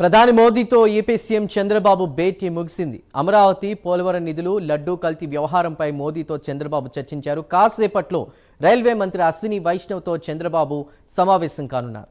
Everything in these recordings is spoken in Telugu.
ప్రధాని మోదీతో ఏపీ సీఎం చంద్రబాబు భేటీ ముగిసింది. అమరావతి పోలవరం నిధులు లడ్డూ కల్తీ వ్యవహారంపై మోదీతో చంద్రబాబు చర్చించారు. కాసేపట్లో రైల్వే మంత్రి అశ్విని వైష్ణవ్తో చంద్రబాబు సమావేశం కానున్నారు.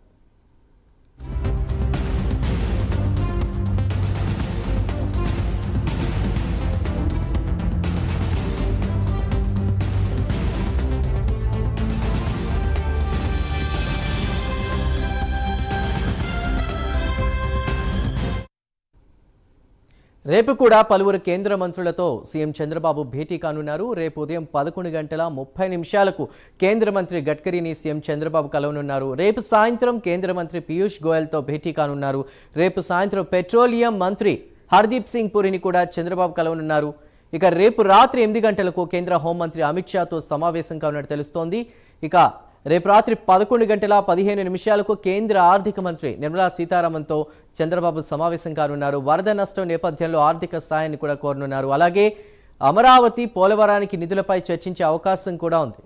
రేపు కూడా పలువురు కేంద్ర మంత్రులతో సీఎం చంద్రబాబు భేటీ కానున్నారు. రేపు ఉదయం పదకొండు గంటల ముప్పై నిమిషాలకు కేంద్ర మంత్రి గడ్కరీని సీఎం చంద్రబాబు కలవనున్నారు. రేపు సాయంత్రం కేంద్ర మంత్రి పీయూష్ గోయల్తో భేటీ కానున్నారు. రేపు సాయంత్రం పెట్రోలియం మంత్రి హర్దీప్ సింగ్ పురిని కూడా చంద్రబాబు కలవనున్నారు. ఇక రేపు రాత్రి ఎనిమిది గంటలకు కేంద్ర హోంమంత్రి అమిత్ షాతో సమావేశం కానున్నట్టు తెలుస్తోంది. ఇక రేపు రాత్రి పదకొండు గంటల పదిహేను నిమిషాలకు కేంద్ర ఆర్థిక మంత్రి నిర్మలా సీతారామన్తో చంద్రబాబు సమావేశం కానున్నారు. వరద నష్టం నేపథ్యంలో ఆర్థిక సాయాన్ని కూడా కోరనున్నారు. అలాగే అమరావతి పోలవరానికి నిధులపై చర్చించే అవకాశం కూడా ఉంది.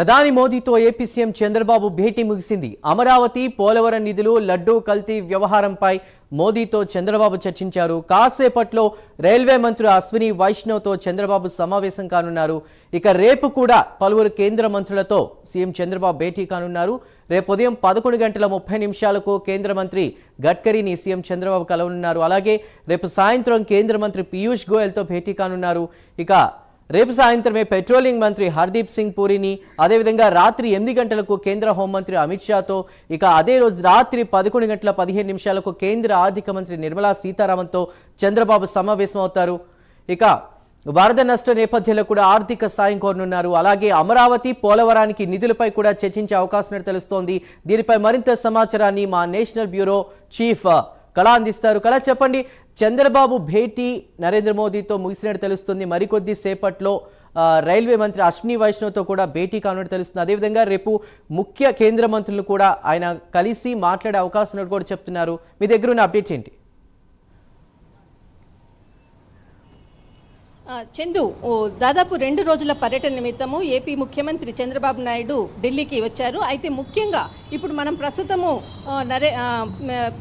ప్రధాని మోదీతో ఏపీ సీఎం చంద్రబాబు భేటీ ముగిసింది. అమరావతి పోలవరం నిధులు లడ్డూ కల్తీ వ్యవహారంపై మోదీతో చంద్రబాబు చర్చించారు. కాసేపట్లో రైల్వే మంత్రి అశ్విని వైష్ణవ్తో చంద్రబాబు సమావేశం కానున్నారు. ఇక రేపు కూడా పలువురు కేంద్ర మంత్రులతో సీఎం చంద్రబాబు భేటీ కానున్నారు. రేపు ఉదయం పదకొండు గంటల ముప్పై నిమిషాలకు కేంద్ర మంత్రి గడ్కరీని సీఎం చంద్రబాబు కలవనున్నారు. అలాగే రేపు సాయంత్రం కేంద్ర మంత్రి పీయూష్ గోయల్తో భేటీ కానున్నారు. ఇక రేపు సాయంత్రమే పెట్రోలింగ్ మంత్రి హర్దీప్ సింగ్ పూరిని అదేవిధంగా రాత్రి ఎనిమిది గంటలకు కేంద్ర హోంమంత్రి అమిత్ షాతో ఇక అదే రోజు రాత్రి పదకొండు గంటల పదిహేను నిమిషాలకు కేంద్ర ఆర్థిక మంత్రి నిర్మలా సీతారామన్తో చంద్రబాబు సమావేశం అవుతారు ఇక వరద నష్ట నేపథ్యంలో కూడా ఆర్థిక సాయం కోరనున్నారు. అలాగే అమరావతి పోలవరానికి నిధులపై కూడా చర్చించే అవకాశం తెలుస్తోంది. దీనిపై మరింత సమాచారాన్ని మా నేషనల్ బ్యూరో చీఫ్ కళ అందిస్తారు. కళ చెప్పండి. చంద్రబాబు భేటీ నరేంద్ర మోదీతో ముగిసినట్టు తెలుస్తుంది. మరికొద్ది సేపట్లో రైల్వే మంత్రి అశ్విని వైష్ణవ్తో కూడా భేటీ కానున్నట్టు తెలుస్తుంది. అదేవిధంగా రేపు ముఖ్య కేంద్ర మంత్రులను కూడా ఆయన కలిసి మాట్లాడే అవకాశం ఉన్నట్టు కూడా చెప్తున్నారు. మీ దగ్గర ఉన్న అప్డేట్ ఏంటి? చందు ఓ దాదాపు రెండు రోజుల పర్యటన నిమిత్తము ఏపీ ముఖ్యమంత్రి చంద్రబాబు నాయుడు ఢిల్లీకి వచ్చారు. అయితే ముఖ్యంగా ఇప్పుడు మనం ప్రస్తుతము నరే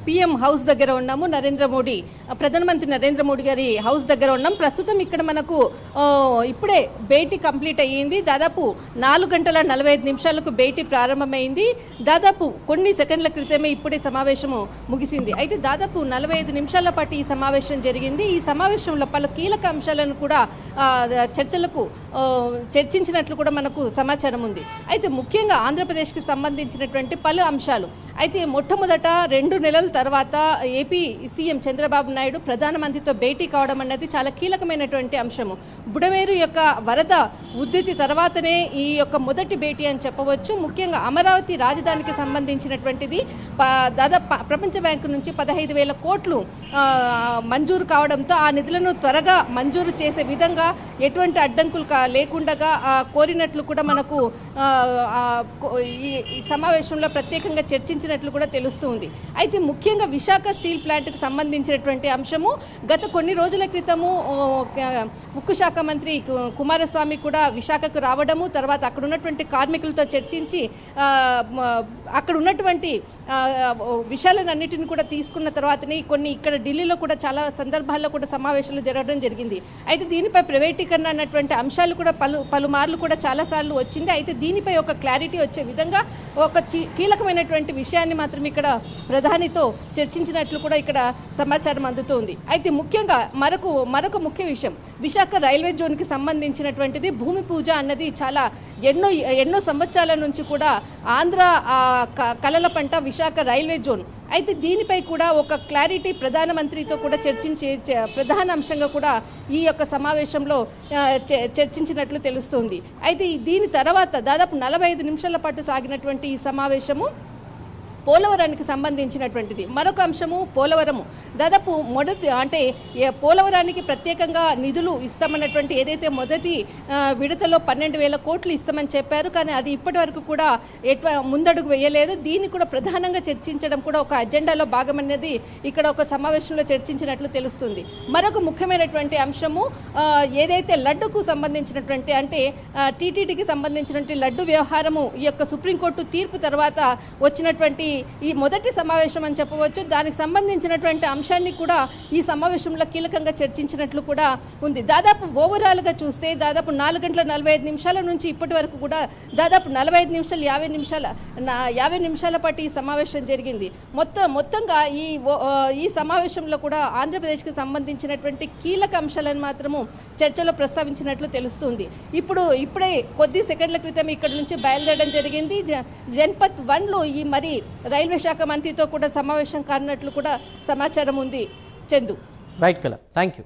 పిఎం హౌస్ దగ్గర ఉన్నాము నరేంద్ర మోడీ. ప్రధానమంత్రి నరేంద్ర మోడీ గారి హౌస్ దగ్గర ఉన్నాం. ప్రస్తుతం ఇక్కడ మనకు ఇప్పుడే భేటీ కంప్లీట్ అయ్యింది. దాదాపు నాలుగు గంటల నలభై ఐదు నిమిషాలకు భేటీ ప్రారంభమైంది. దాదాపు కొన్ని సెకండ్ల క్రితమే ఇప్పుడే సమావేశము ముగిసింది. అయితే దాదాపు నలభై ఐదు నిమిషాల పాటు ఈ సమావేశం జరిగింది. ఈ సమావేశంలో పలు కీలక అంశాలను కూడా ఆ, చర్చలకు చర్చించినట్లు కూడా మనకు సమాచారం ఉంది. అయితే ముఖ్యంగా ఆంధ్రప్రదేశ్కి సంబంధించినటువంటి పలు అంశాలు. అయితే మొట్టమొదట రెండు నెలల తర్వాత ఏపీ సీఎం చంద్రబాబు నాయుడు ప్రధానమంత్రితో భేటీ కావడం అన్నది చాలా కీలకమైనటువంటి అంశము. బుడమేరు యొక్క వరద ఉద్ధృతి తర్వాతనే ఈ యొక్క మొదటి భేటీ అని చెప్పవచ్చు. ముఖ్యంగా అమరావతి రాజధానికి సంబంధించినటువంటిది దాదాపు ప్రపంచ బ్యాంకు నుంచి పదహైదు వేల కోట్లు మంజూరు కావడంతో ఆ నిధులను త్వరగా మంజూరు చేసే విధంగా ఎటువంటి అడ్డంకులు కా లేకుండా కోరినట్లు కూడా మనకు ఈ సమావేశంలో ప్రత్యేకంగా చర్చించినట్లు కూడా తెలుస్తుంది అయితే ముఖ్యంగా విశాఖ స్టీల్ ప్లాంట్కి సంబంధించినటువంటి అంశము గత కొన్ని రోజుల క్రితము ఉక్కు శాఖ మంత్రి కు- కుమారస్వామి కూడా విశాఖకు రావడము తర్వాత అక్కడ ఉన్నటువంటి కార్మికులతో చర్చించి అక్కడ ఉన్నటువంటి ఆ, విషయాలన్నిటిని కూడా తీసుకున్న తర్వాతనే కొన్ని ఇక్కడ ఢిల్లీలో కూడా చాలా సందర్భాల్లో కూడా సమావేశాలు జరగడం జరిగింది. అయితే దీనిపై ప్రైవేటీకరణ అన్నటువంటి అంశాలు కూడా పలు పలుమార్లు కూడా చాలాసార్లు వచ్చింది. అయితే దీనిపై ఒక క్లారిటీ వచ్చే విధంగా ఒక కీలకమైనటువంటి విషయాన్ని మాత్రం ఇక్కడ ప్రధానితో చర్చించినట్లు కూడా ఇక్కడ సమాచారం అందుతోంది. అయితే ముఖ్యంగా మరొక మరొక ముఖ్య విషయం. విశాఖ రైల్వే జోన్కి సంబంధించినటువంటిది భూమి పూజ అన్నది చాలా ఎన్నో ఎన్నో సంవత్సరాల నుంచి కూడా ఆంధ్ర క- కలల పంట విశాఖ రైల్వే జోన్. అయితే దీనిపై కూడా ఒక క్లారిటీ ప్రధానమంత్రితో కూడా చర్చించే చ- ప్రధాన అంశంగా కూడా ఈ యొక్క సమావేశంలో చ- చర్చించినట్లు తెలుస్తుంది. అయితే దీని తర్వాత దాదాపు నలభై ఐదు నిమిషాల పాటు సాగినటువంటి ఈ సమావేశము పోలవరానికి సంబంధించినటువంటిది. మరొక అంశము పోలవరము. దాదాపు మొదటి అంటే పోలవరానికి ప్రత్యేకంగా నిధులు ఇస్తామన్నటువంటి ఏదైతే మొదటి విడతలో పన్నెండు వేల కోట్లు ఇస్తామని చెప్పారు. కానీ అది ఇప్పటి వరకు కూడా ఎట్లా ముందడుగు వేయలేదు. దీన్ని కూడా ప్రధానంగా చర్చించడం కూడా ఒక అజెండాలో భాగమనేది ఇక్కడ ఒక సమావేశంలో చర్చించినట్లు తెలుస్తుంది. మరొక ముఖ్యమైనటువంటి అంశము ఏదైతే లడ్డుకు సంబంధించినటువంటి అంటే టీటీడీకి సంబంధించినటువంటి లడ్డు వ్యవహారము ఈ యొక్క సుప్రీంకోర్టు తీర్పు తర్వాత వచ్చినటువంటి ఈ మొదటి సమావేశం అని చెప్పవచ్చు. దానికి సంబంధించినటువంటి అంశాన్ని కూడా ఈ సమావేశంలో కీలకంగా చర్చించినట్లు కూడా ఉంది. దాదాపు ఓవరాల్గా చూస్తే దాదాపు నాలుగు గంటల నలభై ఐదు నిమిషాల నుంచి ఇప్పటి వరకు కూడా దాదాపు నలభై ఐదు నిమిషాలు యాభై నిమిషాల యాభై నిమిషాల పాటు ఈ సమావేశం జరిగింది. మొత్తం మొత్తంగా ఈ ఓ- ఈ సమావేశంలో కూడా ఆంధ్రప్రదేశ్కి సంబంధించినటువంటి కీలక అంశాలను మాత్రము చర్చలో ప్రస్తావించినట్లు తెలుస్తుంది. ఇప్పుడు ఇప్పుడే కొద్ది సెకండ్ల క్రితం ఇక్కడ నుంచి బయలుదేరడం జరిగింది. జ- జన్పత్ వన్లో ఈ మరి రైల్వే శాఖ మంత్రితో కూడా సమావేశం కానున్నట్లు కూడా సమాచారం ఉంది. చందు. రైట్ కల థ్యాంక్ యూ